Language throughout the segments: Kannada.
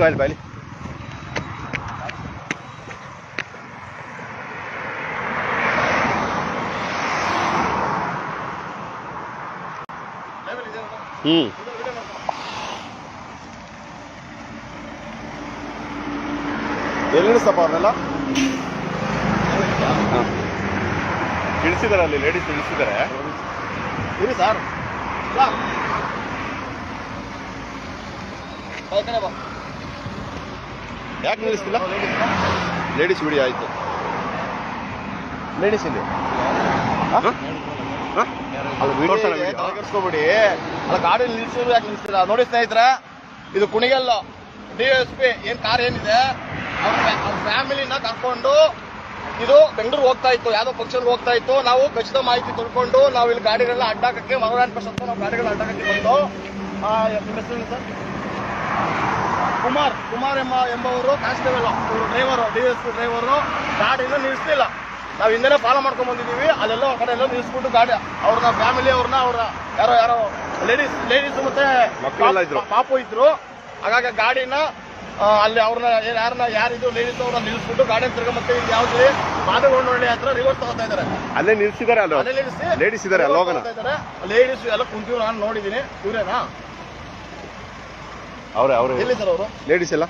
ಬಾಯ್ಲಿ ಬಾಯ್ಲಿ ಹ್ಮ್. ಎಲ್ಲಿ ನಿಲ್ಲಿಸ್ತಪ್ಪ ಅವ್ರನ್ನೆಲ್ಲ? ಇಳಿಸಿದಾರೆ ಅಲ್ಲಿ ಲೇಡೀಸ್ ಇಳಿಸಿದ್ದಾರೆ ಇರಿ ಸರ್ ಯಾಕೆ ನಿಲ್ಲಿಸ್ತಿಲ್ಲ? ಲೇಡೀಸ್ ಬಿಡಿ ಆಯ್ತು. ಲೇಡೀಸ್ ಇಲ್ಲಿ? ಹ? ಅಲ್ಲಿ ಗಾಡಿ ನಿಲ್ಸಿದ್ರು ಯಾಕೆ ನಿಲ್ಸಿಲ್ಲ ನೋಡಿ ಸ್ನೇಹಿತರೆ ಇದು ಕುಣಿಗಲ್ಲ. ಡಿ ಎಸ್ ಪಿ ಏನ್ ಕಾರ್ ಏನಿದೆ? ಅವ್ರ ಫ್ಯಾಮಿಲಿನ ಕರ್ಕೊಂಡು ಇದು ಬೆಂಗಳೂರು ಹೋಗ್ತಾ ಇತ್ತು ಯಾವ್ದೋ ಫಂಕ್ಷನ್ ಹೋಗ್ತಾ ಇತ್ತು. ನಾವು ಖಚಿತ ಮಾಹಿತಿ ತಿಳ್ಕೊಂಡು ನಾವು ಇಲ್ಲಿ ಗಾಡಿಗಳೆಲ್ಲ ಅಡ್ಡಾಕಕ್ಕೆ ಮನೋರಾಯಣ ಪ್ರಸಾದ್ ನಾವು ಗಾಡಿಗಳ ಅಡ್ಡಾಕಕ್ಕೆ ಬಂದು ಆ, ನಿಮ್ಮ ಹೆಸರೇನು ಸರ್ ಕುಮಾರ್ ಕುಮಾರ್ ಎಂಬ ಎಂಬವರು ಕಾನ್ಸ್ಟೇಬಲ್ ಇವರು driver D S P driver ಗಾಡಿನ ನಿಲ್ಲಿಸ್ಲಿಲ್ಲ. ನಾವು ಹಿಂದೆನೇ ಫಾಲೋ ಮಾಡ್ಕೊಂಡು ಬಂದಿದ್ದೀವಿ. ಅಲ್ಲೆಲ್ಲೋ ಕಡೆ ಎಲ್ಲ ನಿಲ್ಲಿಸ್ಬಿಟ್ಟು ಗಾಡಿ. ಅವ್ರನ್ನ ಫ್ಯಾಮಿಲಿ ಅವ್ರನ್ನ ಅವ್ರ ಯಾರೋ ಯಾರೋ ಲೇಡೀಸ್ ಲೇಡೀಸ್ ಮತ್ತೆ ಇದ್ರು. ಪಾಪ- ಇದ್ರು. ಹಾಗಾಗಿ ಗಾಡಿನ ಅಲ್ಲಿ ಅವ್ರನ್ನ ಯಾರನ್ನ ಯಾರಿದ್ರು ಲೇಡೀಸ್ ಅವ್ರನ್ನ ನಿಲ್ಲಿಸ್ಬಿಟ್ಟು ಗಾಡಿ ತಿರ್ಗ ಮತ್ತೆ ಇಲ್ಲಿ ಯಾವ್ದು ಮಾದಗೊಂಡೊಳ್ಳಿ ಹತ್ರ ರಿವರ್ಸ್ ತಗೋತಾ ಇದಾರೆ ಅಲ್ಲೇ ನಿಲ್ಸಿದಾರೆ ಅಲ್ಲೋ? ನಿಲ್ಲಿಸಿ ಲೇಡೀಸ್ ಹೋಗೋಣ ಲೇಡೀಸ್ ಎಲ್ಲ ಕುಂತೀವಿ ನಾನು ನೋಡಿದೀನಿ. ಇವ್ರೇನಾ ಅವ್ರೆ ಅವರೇ. ಎಲ್ಲಿ ಸರ್ ಅವರು? ಲೇಡೀಸ್ ಎಲ್ಲ.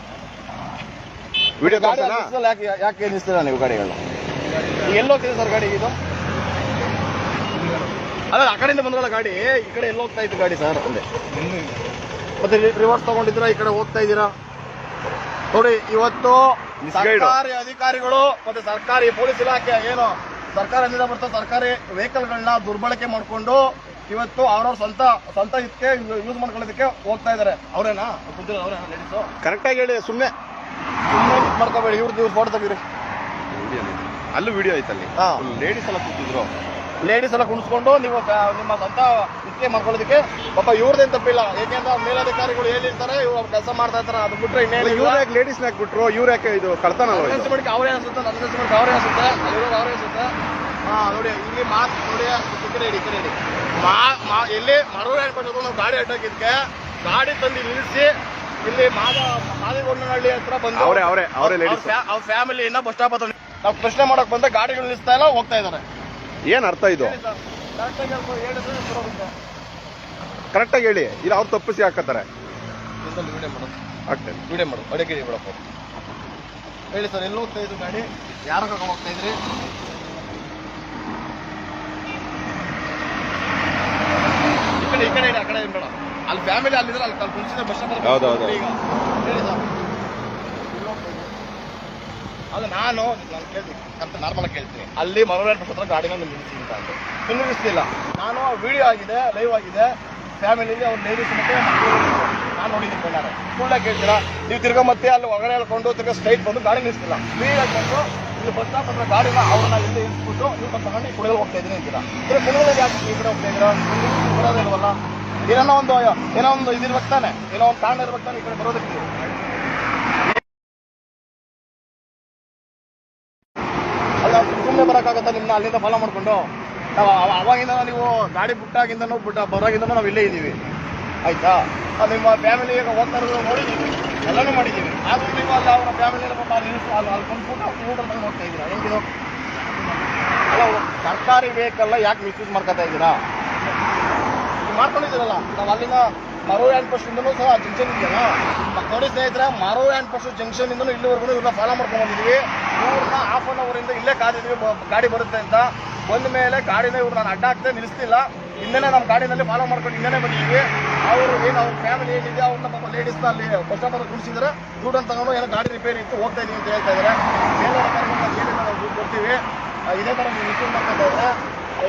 ವಿಡಿಯೋ ಗಾಡಿ ಯಾಕೆ ಯಾಕೆ ನಿಲ್ಲಿಸ್ತೀರಾ ನೀವು ಗಾಡಿಗಳು ಎಲ್ಲೋಗ್ತಿದೆ ಸರ್ ಗಾಡಿ ಇದು? ಅಲ್ಲ ಆ ಕಡೆಯಿಂದ ಬಂದ್ರಲ್ಲ ಗಾಡಿ. ಈ ಕಡೆ ಎಲ್ಲಿ ಹೋಗ್ತಾ ಇತ್ತು ಗಾಡಿ ಸರ್? ಅಂದೆ ಮತ್ತೆ ರಿವರ್ಸ್ ತಗೊಂಡಿದ್ದೀರಾ? ಈ ಕಡೆ ಹೋಗ್ತಾ ಇದ್ದೀರಾ? ನೋಡಿ ಇವತ್ತು ಸರ್ಕಾರಿ ಅಧಿಕಾರಿಗಳು ಮತ್ತೆ ಸರ್ಕಾರಿ ಪೊಲೀಸ್ ಇಲಾಖೆ ಏನು ಸರ್ಕಾರದಿಂದ ಬರ್ತಾ ಸರ್ಕಾರಿ ವೆಹಿಕಲ್ಗಳನ್ನ ದುರ್ಬಳಕೆ ಮಾಡ್ಕೊಂಡು ಇವತ್ತು ಅವ್ರವ್ರ ಸ್ವಂತ ಸ್ವಂತ ಇದಕ್ಕೆ ಯೂಸ್ ಮಾಡ್ಕೊಳ್ಳೋದಕ್ಕೆ ಹೋಗ್ತಾ ಇದಾರೆ. ಅವ್ರೇನಾ? ಕುಂತಿರೋ ಅವ್ರೇನಾ? ಲೇಡೀಸು ಕರೆಕ್ಟಾಗಿ ಹೇಳಿ ಸುಮ್ಮನೆ ಸುಮ್ಮನೆ ಮಾಡ್ಕೋಬೇಡಿ ಇವ್ರದ್ದು ಇವ್ರು ಫೋಟೋ ತೆಗೀರಿ ಅಲ್ಲೂ ವಿಡಿಯೋ ಐತಲ್ಲಿ ಹಾಂ. ಲೇಡೀಸ್ ಎಲ್ಲ ಕೂತಿದ್ರು. ಲೇಡೀಸ್ ಎಲ್ಲ ಕುಣಿಸ್ಕೊಂಡು ನೀವು ನಿಮ್ಮ ಸ್ವಂತ ಇದಕ್ಕೆ ಮಾಡ್ಕೊಳ್ಳೋದಕ್ಕೆ ಪಾಪ ಇವ್ರದ್ದೇನು ತಪ್ಪಿಲ್ಲ. ಯಾಕೆಂದ್ರೆ ಮೇಲಧಿಕಾರಿಗಳು ಹೇಳಿರ್ತಾರೆ ಇವ್ರು ಕೆಲಸ ಮಾಡ್ತಾ ಇರ್ತಾರೆ ಅದು ಬಿಟ್ರೆ ಇನ್ನೇನು ಇವ್ರು ಯಾಕೆ ಲೇಡೀಸ್ನ ಹಾಕ್ಬಿಟ್ರು ಇವ್ರು ಯಾಕೆ ಇದು ಕಳ್ತಾನಲ್ವ ಇದು? ಮಾಡಿಕೆ ಅವರೇ ಅನ್ಸುತ್ತೆ ನನ್ನ ಅವರೇ ಅನ್ಸುತ್ತೆ ಅಲ್ಲಿರೋದು ಅವರೇ ಅನ್ಸುತ್ತೆ. ಹಾ ನೋಡಿ ಇಲ್ಲಿ ಮಾತು ನೋಡಿ ಈ ಕಡೆ ಇಡಿ ಈ ಕಡೆ ಇಡಿ. ಮಾ ಇಲ್ಲಿ ಮರಳು ಹೇಳ್ಕೊಂಡು ನಾವು ಗಾಡಿ ಅಡ್ಡಾಕಿದ್ಕೆ ಗಾಡಿ ತಂದು ನಿಲ್ಲಿಸಿ ಇಲ್ಲಿ ಮಾದ ಮಾದಿಗೊಂಡನಹಳ್ಳಿ ಹತ್ರ ಬಂದು ಅವರೇ ಅವ್ರೇ- ಅವ್ರೇ ಅವ್ರ ಫ್ಯಾಮಿಲಿ ಇನ್ನ ಬಸ್ ಸ್ಟಾಪ್ ಹತ್ರ ನಾವು ಪ್ರಶ್ನೆ ಮಾಡಕ್ ಬಂದ ಗಾಡಿಗಳು ನಿಲ್ಲಿಸ್ತಾ ಇಲ್ಲ ಹೋಗ್ತಾ ಇದ್ದಾರೆ. ಏನು ಅರ್ಥ ಇದು? ಕರೆಕ್ಟಾಗಿ ಹೇಳಿ ಇಲ್ಲ ಅವ್ರು ತಪ್ಪಿಸಿ ಹಾಕತ್ತಾರೆ. ಇಂದಲ್ಲಿ ವಿಡಿಯೋ ಮಾಡು. ಅಡಿಕೆ ಬಿಡಪ್ಪ. ಹೇಳಿ ಸರ್ ಎಲ್ಲಿ ಹೋಗ್ತಾ ಇದ್ರು ಗಾಡಿ? ಯಾರ ಹೋಗ್ತಾ ಇದ್ರಿ ಈ ಕಡೆ ಇಡಿ, ಆ ಕಡೆ ಇಡಿ ಬೇಡ ಅಲ್ಲಿ ಫ್ಯಾಮಿಲಿ ಅಲ್ಲಿದ್ರೆ ಅಲ್ಲಿ ಅಲ್ಲಿ ಕುಣಿಸಿದ್ರೆ ಬಸ್ ಸ್ಟಾಪ್ ಹೌದು, ಹೌದು. ಈಗ ಹೇಳಿ ಸರ್? ಅಲ್ಲ ನಾನು ನಾನು ಕೇಳ್ತೀನಿ ಅಂತ ನಾರ್ಮಲ್ ಕೇಳ್ತೀನಿ. ಅಲ್ಲಿ ಮನೋರಂಜನೆ ಗಾಡಿ ಹತ್ರ ಗಾಡಿನ ನಿಲ್ಲಿಸಿ ಅಂತ ಅಂದ್ರು. ಇನ್ನು ನಾನು ವಿಡಿಯೋ ಆಗಿದೆ ಲೈವ್ ಆಗಿದೆ. ಫ್ಯಾಮಿಲಿಗೆ ಅವ್ರ ಲೇಡೀಸ್ ಮತ್ತೆ ನಾನು ನೋಡಿದ್ದೀನಿ ಕಣ್ಣಾರೆ ಸುಳ್ಳ ಕೇಳ್ತೀರಾ? ನೀವು ತಿರ್ಗಾ ಮತ್ತೆ ಅಲ್ಲಿ ಹೊರಗಡೆ ಹೇಳ್ಕೊಂಡು ತಿರ್ಗ ಸ್ಟ್ರೈಟ್ ಬಂದು ಗಾಡಿ ನಿಲ್ಲಿಸ್ತಿಲ್ಲ ಫ್ರೀ ಬಂದು ಇಲ್ಲಿ ಬಸ್ ಸ್ಟಾಪ್ ಹತ್ರ ಗಾಡಿನ ಅವ್ರನ್ನ ಇಲ್ಲಿ ಇಳಿಸ್ಬಿಟ್ಟು ನೀವು ಬಂದು ತಗೊಂಡು ಕುಡಿಯಲು ಹೋಗ್ತಾ ಇದ್ದೀನಿ ಅಂತೀರಾ. ಅಂದ್ರೆ ಕುಡಿಯೋದಾಗ ಯಾಕೆ ಈ ಕಡೆ ಹೋಗ್ತಾ ಇದ್ದೀರಾ? ಬರೋದಿಲ್ವಲ್ಲ ಏನೋ ಒಂದು ಏನೋ ಒಂದು ಇದಿರ್ಬೇಕು ತಾನೆ. ಏನೋ ಒಂದು ಕಾರಣ ಇರ್ಬೇಕು ಈ ಕಡೆ ಬರೋದಕ್ಕೆ. ಅಲ್ಲ ಸುಮ್ಮನೆ ಬರೋಕ್ಕಾಗತ್ತಾ ನಿಮ್ಮನ್ನ ಅಲ್ಲಿಂದ ಫಾಲೋ ಮಾಡ್ಕೊಂಡು? ನಾವು ಅವ- ಅವಾಗಿಂದ ನೀವು ಗಾಡಿ ಬಿಟ್ಟಾಗಿಂದನೂ ಬಿಟ್ಟ ಬರೋಗಿಂದನೂ ನಾವು ಇಲ್ಲೇ ಇದ್ದೀವಿ. ಆಯ್ತಾ? ನಿಮ್ಮ ಫ್ಯಾಮಿಲಿ ಈಗ ಹೋಗ್ತಾ ಇರೋದು ನೋಡಿದ್ದೀವಿ. ಎಲ್ಲನೂ ಮಾಡಿದ್ದೀವಿ ಆದರೂ ನೀವು ಅಲ್ಲಿ ಅವರ ಫ್ಯಾಮಿಲಿ ಬಂದು ಅಲ್ಲಿ ಅಲ್ಲಿ ಅಲ್ಲಿ ಬಂದ್ಬಿಟ್ಟು ಹೋಗ್ತಾ ಇದ್ದೀರಾ? ಹೆಂಗಿದು ಅಲ್ಲ ಸರ್ಕಾರಿ ವೆಹಿಕಲ್ನ ಯಾಕೆ ಮಿಸ್ಯೂಸ್ ಮಾಡ್ಕೊತಾ ಇದ್ದೀರಾ? ಮಾಡ್ಕೊಂಡಿದ್ದೀರಲ್ಲ, ನಾವು ಅಲ್ಲಿಂದ ಮರೋ ಆ್ಯಂಡ್ ಪೋಸ್ಟಿಂದನೂ ಸಹ ಜಂಕ್ಷನ್ ಇದೆಯಲ್ಲ? ನೋಡಿ ಸ್ನೇಹಿತರೆ ಮರೋ ಆ್ಯಂಡ್ ಪೋಸ್ಟ್ ಜಂಕ್ಷನ್ ಇಂದನೂ ಇಲ್ಲಿವರೆಗೂ ಇವ್ರನ್ನ ಫಾಲೋ ಮಾಡ್ಕೊಂಡು ಬಂದಿದ್ದೀವಿ ಇವ್ರನ್ನ ಹಾಫ್ ಅನ್ ಅವರಿಂದ ಇಲ್ಲೇ ಕಾದಿದ್ವಿ ಗಾಡಿ ಬರುತ್ತೆ ಅಂತ. ಬಂದ ಮೇಲೆ ಗಾಡಿನ ಇವ್ರು ನಾನು ಅಡ್ಡ ಹಾಕ್ತೆ ನಿಲ್ಲಿಸ್ತಿಲ್ಲ. ಹಿಂದೆನೇ ನಮ್ಮ ಗಾಡಿನಲ್ಲಿ ಫಾಲೋ ಮಾಡ್ಕೊಂಡು ಹಿಂದೆನೇ ಬಂದಿದ್ದೀವಿ. ಅವರು ಏನು, ಅವ್ರ ಫ್ಯಾಮಿಲಿ ಏನಿದೆ, ಅವ್ರನ್ನ ಪಾಪ ಲೇಡೀಸ್ನ ಅಲ್ಲಿ ಬಸ್ ಹತ್ರ ಕುಡಿಸಿದ್ರೆ ದುಡ್ಡನ್ನು ತಗೊಂಡು ಏನೋ ಗಾಡಿ ರಿಪೇರಿ ಇತ್ತು, ಹೋಗ್ತಾ ಇದೀವಿ ಅಂತ ಹೇಳ್ತಾ ಇದ್ದಾರೆ. ಏನಿಲ್ಲ ನಾವು ದುಡ್ಡು ಕೊಡ್ತೀವಿ. ಇದೇ ಥರ ನೀವು ಮಿಸ್ಯೂಸ್ ಮಾಡ್ತಾ ಇದ್ದಾರೆ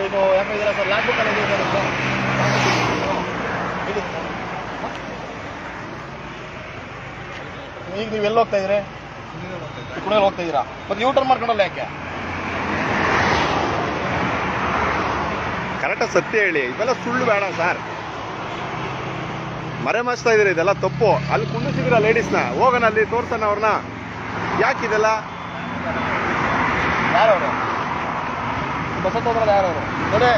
ಇದು ಯಾಕೆ ಸರ್ ಲಾಕ್ ಬುಕ್ಕಲ್ಲಿ ಇದೆ ಸರ್. ಈಗ ನೀವು ಎಲ್ಲಿ ಹೋಗ್ತಾ ಇದ್ರಿ ಕುಡಿಯಲ್ಲಿ ಹೋಗ್ತಾ ಇದೀರಾ ಮತ್ತೆ ಯೂ ಟರ್ನ್ ಮಾಡ್ಕೊಂಡಲ್ಲ ಯಾಕೆ? ಸತ್ಯ ಹೇಳಿ. ಇವೆಲ್ಲ ಸುಳ್ಳು ಬೇಡ ಸರ್. ಮರೆ ಮಾಚ್ತಾ ಇದ್ದೀರಿ, ಇದೆಲ್ಲ ತಪ್ಪು. ಅಲ್ಲಿ ಕುಂಡಿಸಿದ್ರ ಲೇಡೀಸ್ನ ಹೋಗೋಣ ಅಲ್ಲಿ ತೋರ್ಸೋಣ ಅವ್ರನ್ನ. ಯಾಕಿದೆಲ್ಲ ಯಾರವರು? ಬಸ್ ಹತ್ತೋದ್ರಲ್ಲ ಯಾರವರು? ನೋಡಿ,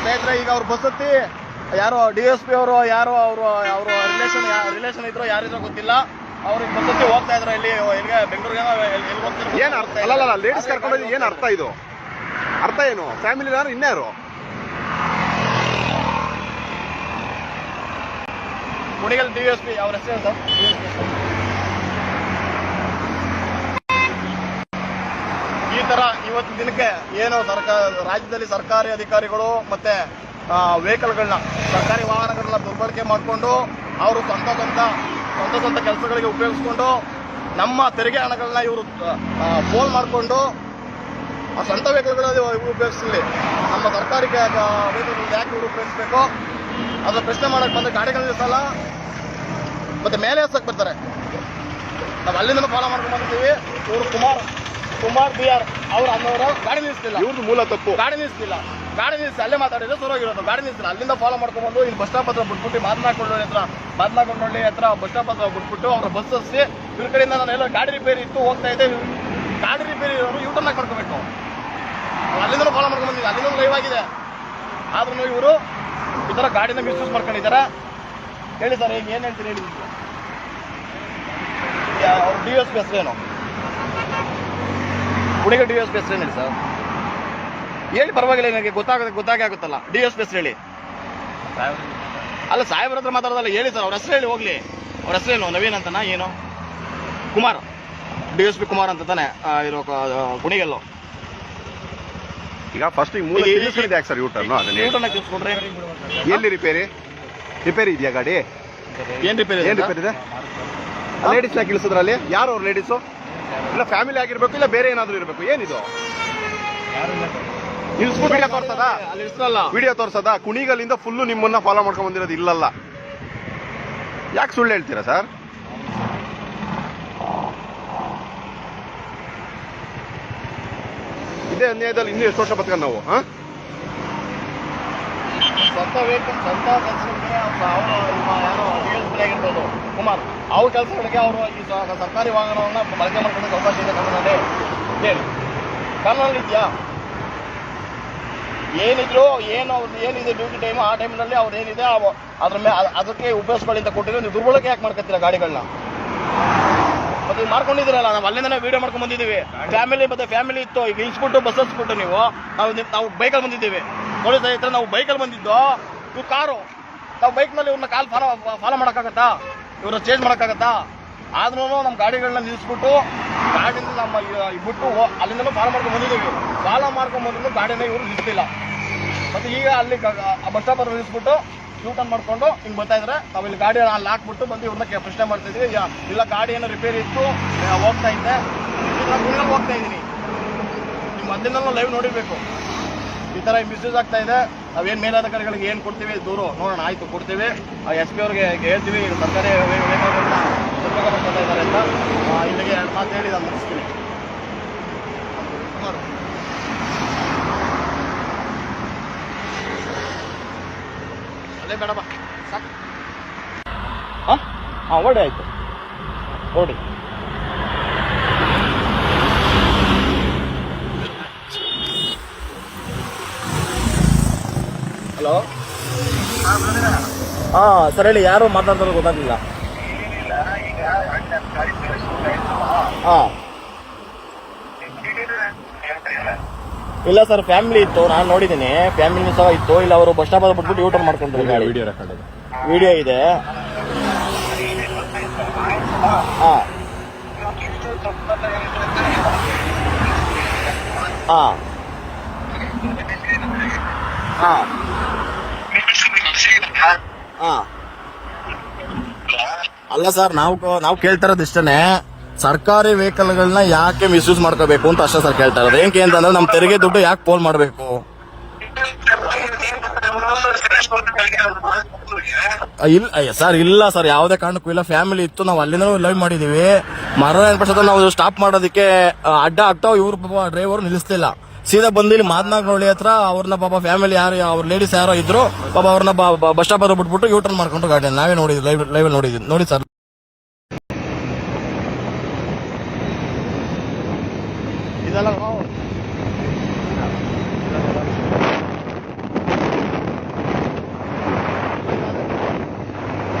ಸ್ನೇಹಿತರೆ, ಈಗ ಅವ್ರು ಬಸ್ ಹತ್ತಿ ಯಾರೋ ಡಿ ಎಸ್ ಪಿ ಅವರು, ಯಾರೋ ಅವರು ಅವರು ರಿಲೇಷನ್ ರಿಲೇಷನ್ ಇದ್ರು, ಯಾರಿದ್ರು ಗೊತ್ತಿಲ್ಲ. ಅವ್ರಿಗೆ ಹತ್ತಿ ಹೋಗ್ತಾ ಇದ್ರು ಇಲ್ಲಿ ಬೆಂಗಳೂರಿಗೆ ಏನು ಅರ್ಥ? ಅಲ್ಲ ಲೇಡೀಸ್ ಕರ್ಕೊಂಡು ಏನ್ ಅರ್ಥ ಇದು? ಅರ್ಥ ಏನು? ಫ್ಯಾಮಿಲಿ ಯಾರು ಇನ್ಯಾರು? ಕುಣಿಗಲ್ ಡಿ ಎಸ್ ಪಿ ಅವ್ರ ಹೆಸರು ಸರ್? ಈ ತರ ಇವತ್ತಿನ ದಿನಕ್ಕೆ ಏನು ಸರ್ಕಾರ, ರಾಜ್ಯದಲ್ಲಿ ಸರ್ಕಾರಿ ಅಧಿಕಾರಿಗಳು ಮತ್ತೆ ವೆಹಿಕಲ್ಗಳನ್ನ, ಸರ್ಕಾರಿ ವಾಹನಗಳನ್ನ ದುರ್ಬಳಕೆ ಮಾಡಿಕೊಂಡು ಅವರು ಸ್ವಂತ ಸ್ವಂತ ಸ್ವಂತ ಸ್ವಂತ ಕೆಲಸಗಳಿಗೆ ಉಪಯೋಗಿಸ್ಕೊಂಡು ನಮ್ಮ ತೆರಿಗೆ ಹಣಗಳನ್ನ ಇವರು ಪೋಲ್ ಮಾಡಿಕೊಂಡು ಆ ಸ್ವಂತ ವೆಹಿಕಲ್ಗಳಲ್ಲಿ ಉಪಯೋಗಿಸಲಿ. ನಮ್ಮ ಸರ್ಕಾರಿ ವೆಹಿಕಲ್ ಯಾಕೆ ಇವರು ಉಪಯೋಗಿಸ್ಬೇಕು? ಅದರ ಪ್ರಶ್ನೆ ಮಾಡಕ್ ಬಂದ ಗಾಡಿಗಳ ನಿಲ್ಸಲ್ಲ ಮತ್ತೆ ಮೇಲೆ ಹಚ್ಚಕ್ ಬರ್ತಾರೆ. ನಾವು ಅಲ್ಲಿಂದ ಫಾಲೋ ಮಾಡ್ಕೊಂಡು ಬಂದಿದ್ದೀವಿ. ಇವರು ಕುಮಾರ್ ಕುಮಾರ್ ಬಿ ಆರ್ ಅವ್ರು ಅನ್ನೋರು ಗಾಡಿ ನಿಲ್ಲಿಸ್ತಿಲ್ಲ ಇವ್ರದ್ದು ಮೂಲ ತಪ್ಪು. ಗಾಡಿ ನಿಲ್ಲಿಸ್ತಿಲ್ಲ ಗಾಡಿ ನಿಲ್ಲಿಸಿ ಅಲ್ಲೇ ಮಾತಾಡಿದ್ರೆ ಸುರೋಗಿರೋದು ಗಾಡಿ ನಿಲ್ಲಿಸ್ತಿಲ್ಲ ಅಲ್ಲಿಂದ ಫಾಲೋ ಮಾಡ್ಕೊಂಡು ಬಂದು ಇಲ್ಲಿ ಬಸ್ ಸ್ಟಾಪ್ ಹತ್ರ ಬಿಟ್ಬಿಟ್ಟು ಮಾತನಾಡ್ಕೊಂಡು ಹತ್ರ ಮಾತನಾಡ್ಕೊಂಡು ಹತ್ರ ಬಸ್ ಸ್ಟಾಪ್ ಹತ್ರ ಬಿಟ್ಬಿಟ್ಟು ಅವ್ರ ಬಸ್ ಹಸಿ ಇವ್ರ ಕಡೆಯಿಂದ ನಾನು ಎಲ್ಲ ಗಾಡಿ ರಿಪೇರಿ ಇತ್ತು ಹೋಗ್ತಾ ಇದ್ದೆ. ಗಾಡಿ ರಿಪೇರಿ ಇರೋರು ಯೂಟರ್ನ್ ಹಾಕಿ ಮಾಡ್ಕೋಬೇಕು. ಅಲ್ಲಿಂದ ಫಾಲೋ ಮಾಡ್ಕೊಂಡು ಬಂದಿದ್ದೆ ಅಲ್ಲಿಂದ ಲೈವ್ ಆಗಿದೆ. ಆದ್ರೂ ಇವರು ಈ ಥರ ಗಾಡಿನ ಮಿಸ್ಯೂಸ್ ಮಾಡ್ಕೊಂಡಿದ್ದಾರೆ. ಹೇಳಿ ಸರ್ ಈಗ ಏನು ಹೇಳ್ತೀರಿ ಹೇಳಿ? ಅವ್ರ ಡಿ ಎಸ್ ಪಿ ಹೆಸರೇನು? ಹುಡುಗ ಡಿ ಎಸ್ ಪಿ ಹೆಸರೇನು ಹೇಳಿ ಸರ್? ಹೇಳಿ ಪರವಾಗಿಲ್ಲ ನನಗೆ ಗೊತ್ತಾಗುತ್ತೆ ಗೊತ್ತಾಗೇ ಆಗುತ್ತಲ್ಲ. ಡಿ ಎಸ್ ಪಿ ಹೆಸರು ಹೇಳಿ. ಅಲ್ಲ ಸಾಹೇಬ್ರ ಹತ್ರ ಮಾತಾಡೋದಲ್ಲ ಹೇಳಿ ಸರ್ ಅವ್ರ ಹೆಸರು ಹೇಳಿ ಹೋಗ್ಲಿ. ಅವ್ರ ಹೆಸರೇನು ನವೀನ್ ಅಂತನಾ ಏನು? Kumar. D S P Kumar ಅಂತ ತಾನೆ ಇರೋ ಕುಣಿಗೆಲ್ಲು ಈಗ ಫಸ್ಟ್ ಮೂಲ ಈಗ- ಈಗ- ತಿಳಿಸ್ಕೊಂಡಿದೆ ಯಾಕೆ ಸರ್ ಯೂಟರ್ನ್ ಅದನ್ನ ಹೇಳಿ. ಯೂಟರ್ನ್ ಎಲ್ಲಿ ರಿಪೇರಿ ರಿಪೇರಿ ಇದೆಯಾ ಗಾಡಿ? ಏನ್ ರಿಪೇರಿ ಏನ್ ರಿಪೇರಿ ಇದೆ? ಲೇಡೀಸ್ನ ಇಳಿಸಿದ್ರ ಅಲ್ಲಿ ಯಾರು ಅವ್ರು ಲೇಡೀಸು ಇಲ್ಲ ಫ್ಯಾಮಿಲಿ ಆಗಿರ್ಬೇಕು ಇಲ್ಲ ಬೇರೆ ಏನಾದ್ರು ಇರ್ಬೇಕು? ಏನಿದು? ವಿಡಿಯೋ ತೋರ್ಸದ? ವಿಡಿಯೋ ತೋರ್ಸದ? ಕುಣಿಗಲಿಂದ ಫುಲ್ಲು ನಿಮ್ಮನ್ನ ಫಾಲೋ ಮಾಡ್ಕೊಂಡ್ ಬಂದಿರೋದು ಇಲ್ಲಲ್ಲ. ಯಾಕೆ ಸುಳ್ಳು ಹೇಳ್ತೀರಾ ಸರ್ ಇದೇ ಅನ್ಯಾಯದಲ್ಲಿ ಇನ್ನೂ ಎಷ್ಟು ವರ್ಷ ಬದುಕ ನಾವು ಹಾ? ವೆಹಿಕಲ್ ಸ್ವಂತ ಕೆಲಸಗಳಿಗೆ ಅವರು ಯಾರು ಡಿ ಆಗಿರ್ಬೋದು ಕುಮಾರ್, ಅವ್ರ ಕೆಲಸಗಳಿಗೆ ಅವರು ಈ ಸರ್ಕಾರಿ ವಾಹನವನ್ನ ಬಳಕೆ ಮಾಡ್ಕೊಳ್ಳೋಕೆ ಅವಕಾಶ ಇದೆ ಕನ್ನಡದಲ್ಲಿ ಹೇಳಿ. ಕನ್ನಡದಲ್ಲಿ ಇದೆಯಾ? ಏನಿದ್ರು ಏನು ಅವ್ರದ್ದು ಏನಿದೆ ಡ್ಯೂಟಿ ಟೈಮ್ ಆ ಟೈಮ್ನಲ್ಲಿ ಅವ್ರು ಏನಿದೆ ಅದ್ರ ಮೇಲೆ ಅದಕ್ಕೆ ಉಪಯೋಗಿಸ್ಕೊಳ್ಳಿ ಅಂತ ಕೊಟ್ಟಿದ್ರೆ, ನೀವು ದುರ್ಬಳಕೆ ಯಾಕೆ ಮಾಡ್ಕೊತೀರಾ ಗಾಡಿಗಳನ್ನ ಮತ್ತೆ ಮಾಡ್ಕೊಂಡಿದ್ದೀರಲ್ಲ, ನಾವು ಅಲ್ಲಿಂದನೇ ವಿಡಿಯೋ ಮಾಡ್ಕೊಂಡು ಬಂದಿದ್ದೀವಿ. ಫ್ಯಾಮಿಲಿ ಮತ್ತೆ ಫ್ಯಾಮಿಲಿ ಇತ್ತು, ಈಗ ಇಳಿಸ್ಬಿಟ್ಟು ಬಸ್ ಹಚ್ಬಿಟ್ಟು ನೀವು, ನಾವು ನಾವು ಬೈಕಲ್ಲಿ ಬಂದಿದ್ದೀವಿ. ನೋಡಿ ಸ್ನೇಹಿತರೆ, ನಾವು ಬೈಕಲ್ಲಿ ಬಂದಿದ್ದು. ಇವು ಕಾರು, ನಾವು ಬೈಕ್ನಲ್ಲಿ ಇವ್ರನ್ನ ಕಾಲ್ ಫಾಲೋ ಫಾಲೋ ಮಾಡೋಕ್ಕಾಗತ್ತಾ? ಇವ್ರನ್ನ ಚೇಂಜ್ ಮಾಡೋಕ್ಕಾಗತ್ತಾ? ಆದ್ರೂ ನಮ್ಮ ಗಾಡಿಗಳನ್ನ ನಿಲ್ಲಿಸ್ಬಿಟ್ಟು ಗಾಡಿನ ನಮ್ಮ ಬಿಟ್ಟು ಅಲ್ಲಿಂದಲೂ ಫಾಲೋ ಮಾಡ್ಕೊಂಡು ಬಂದಿದ್ದೀವಿ. ಫಾಲೋ ಮಾಡ್ಕೊಂಡು ಬಂದ್ರು ಗಾಡಿನ ಇವರು ನಿಲ್ಲಿಸ್ತಿಲ್ಲ ಮತ್ತೆ ಈಗ ಅಲ್ಲಿ ಬಸ್ ಸ್ಟಾಪ್ ಹತ್ರ ನಿಲ್ಲಿಸ್ಬಿಟ್ಟು ಯೂಟರ್ನ್ ಮಾಡ್ಕೊಂಡು ಹಿಂಗೆ ಬರ್ತಾ ಇದ್ರೆ. ನಾವು ಇಲ್ಲಿ ಗಾಡಿ ಅಲ್ಲಿ ಹಾಕ್ಬಿಟ್ಟು ಬಂದು ಇವ್ರನ್ನ ಪ್ರಶ್ನೆ ಮಾಡ್ತಾ ಇದ್ವಿ ಯಾ- ಇಲ್ಲ, ಗಾಡಿ ಏನೋ ರಿಪೇರಿ ಇತ್ತು ಹೋಗ್ತಾ ಇದ್ದೆ. ಹೋಗ್ತಾ ಇದ್ದೀನಿ. ನಿಮ್ಮ ಮೊದಲಿನ ಲೈವ್ ನೋಡಿರ್ಬೇಕು. ಈ ತರ ಮಿಸ್ಯೂಸ್ ಆಗ್ತಾ ಇದೆ. ನಾವೇನ್ ಮೇಲಾಧಿಕಾರಿಗಳಿಗೆ ಏನ್ ಕೊಡ್ತೀವಿ, ದೂರು ನೋಡೋಣ, ಆಯ್ತು, ಕೊಡ್ತೀವಿ. ಎಸ್ ಪಿ ಅವ್ರಿಗೆ ಹೇಳ್ತೀವಿ ಸರ್ಕಾರಿ ದುರುಪಯೋಗ ಮಾಡ್ಕೊತಾ ಇದ್ದಾರೆ ಅಂತ. ಇಲ್ಲಿಗೆ ಮಾತು ಹೇಳಿ ನಾನು ಮುಗಿಸ್ತೀನಿ. ಅಲ್ಲೇ ಬೇಡಮ್ಮ. ಸಾಕು. ಹಾಂ? ಹಾಂ ಓಡಿ ಆಯ್ತು. ಓಡಿ ಹಲೋ? ಹಾಂ ಸರ್ ಹೇಳಿ ಯಾರು ಮಾತಾಡ್ತಾರೋ ಗೊತ್ತಾಗಲಿಲ್ಲ. ಹಾಂ. ಇಲ್ಲ ಸರ್ ಫ್ಯಾಮಿಲಿ ಇತ್ತು ನಾನು ನೋಡಿದ್ದೀನಿ. ಫ್ಯಾಮಿಲಿ ಸಹ ಇತ್ತು. ಇಲ್ಲ ಅವರು ಬಸ್ ಸ್ಟಾಪ್ ಬಿಟ್ಬಿಟ್ಟು ಯೂಟರ್ನ್ ಮಾಡ್ಕೊಂಡ್ರು ಗಾಡಿ. ವಿಡಿಯೋ ವಿಡಿಯೋ ಇದೆ. ಹಾ. ಹಾ ಹಾ ಅಲ್ಲ ಸರ್, ನಾವು ನಾವು ಕೇಳ್ತಾ ಇರೋದು ಇಷ್ಟನೇ, ಸರ್ಕಾರಿ ವೆಹಿಕಲ್ಗಳನ್ನ ಯಾಕೆ ಮಿಸ್ಯೂಸ್ ಮಾಡ್ಕೋಬೇಕು ಅಂತ ಅಷ್ಟೇ ಸರ್ ಕೇಳ್ತಾ ಇರೋದು. ಏನಕ್ಕೆ ಅಂತಂದ್ರೆ ನಮ್ಮ ತೆರಿಗೆ ದುಡ್ಡು ಯಾಕೆ ಪೋಲ್ ಮಾಡಬೇಕು? ಇಲ್ಲ ಸರ್ ಇಲ್ಲ ಸರ್, ಯಾವುದೇ ಕಾರಣಕ್ಕೂ ಇಲ್ಲ. ಫ್ಯಾಮಿಲಿ ಇತ್ತು, ನಾವು ಅಲ್ಲಿಂದ ಲೈವ್ ಮಾಡಿದೀವಿ. ಮರ ಪಕ್ಷದ ನಾವು ಸ್ಟಾಪ್ ಮಾಡೋದಕ್ಕೆ ಅಡ್ಡ ಆಗ್ತಾವ ಇವ್ರು ಪಾಪ ಡ್ರೈವರ್ ನಿಲ್ಲಿಸ್ತಿಲ್ಲ. ಸೀದಾ ಬಂದು ಇಲ್ಲಿ ಮಾದನಾಗ್ನಹಳ್ಳಿ ಹತ್ರ ಅವ್ರನ್ನ ಪಾಪ ಫ್ಯಾಮಿಲಿ ಯಾರು, ಅವ್ರ ಲೇಡೀಸ್ ಯಾರೋ ಇದ್ರು, ಪಾಪ ಅವ್ರನ್ನ ಬಸ್ ಸ್ಟಾಪ್ ಹತ್ರ ಬಿಟ್ಬಿಟ್ಟು ಯೂಟರ್ನ್ ಮಾಡ್ಕೊಂಡು ಗಾಡಿ ನಾವೇ ನೋಡಿದ್ವಿ ಲೈವ್ ಲೈವ್ ನೋಡಿದ್ವಿ ನೋಡಿ ಸರ್.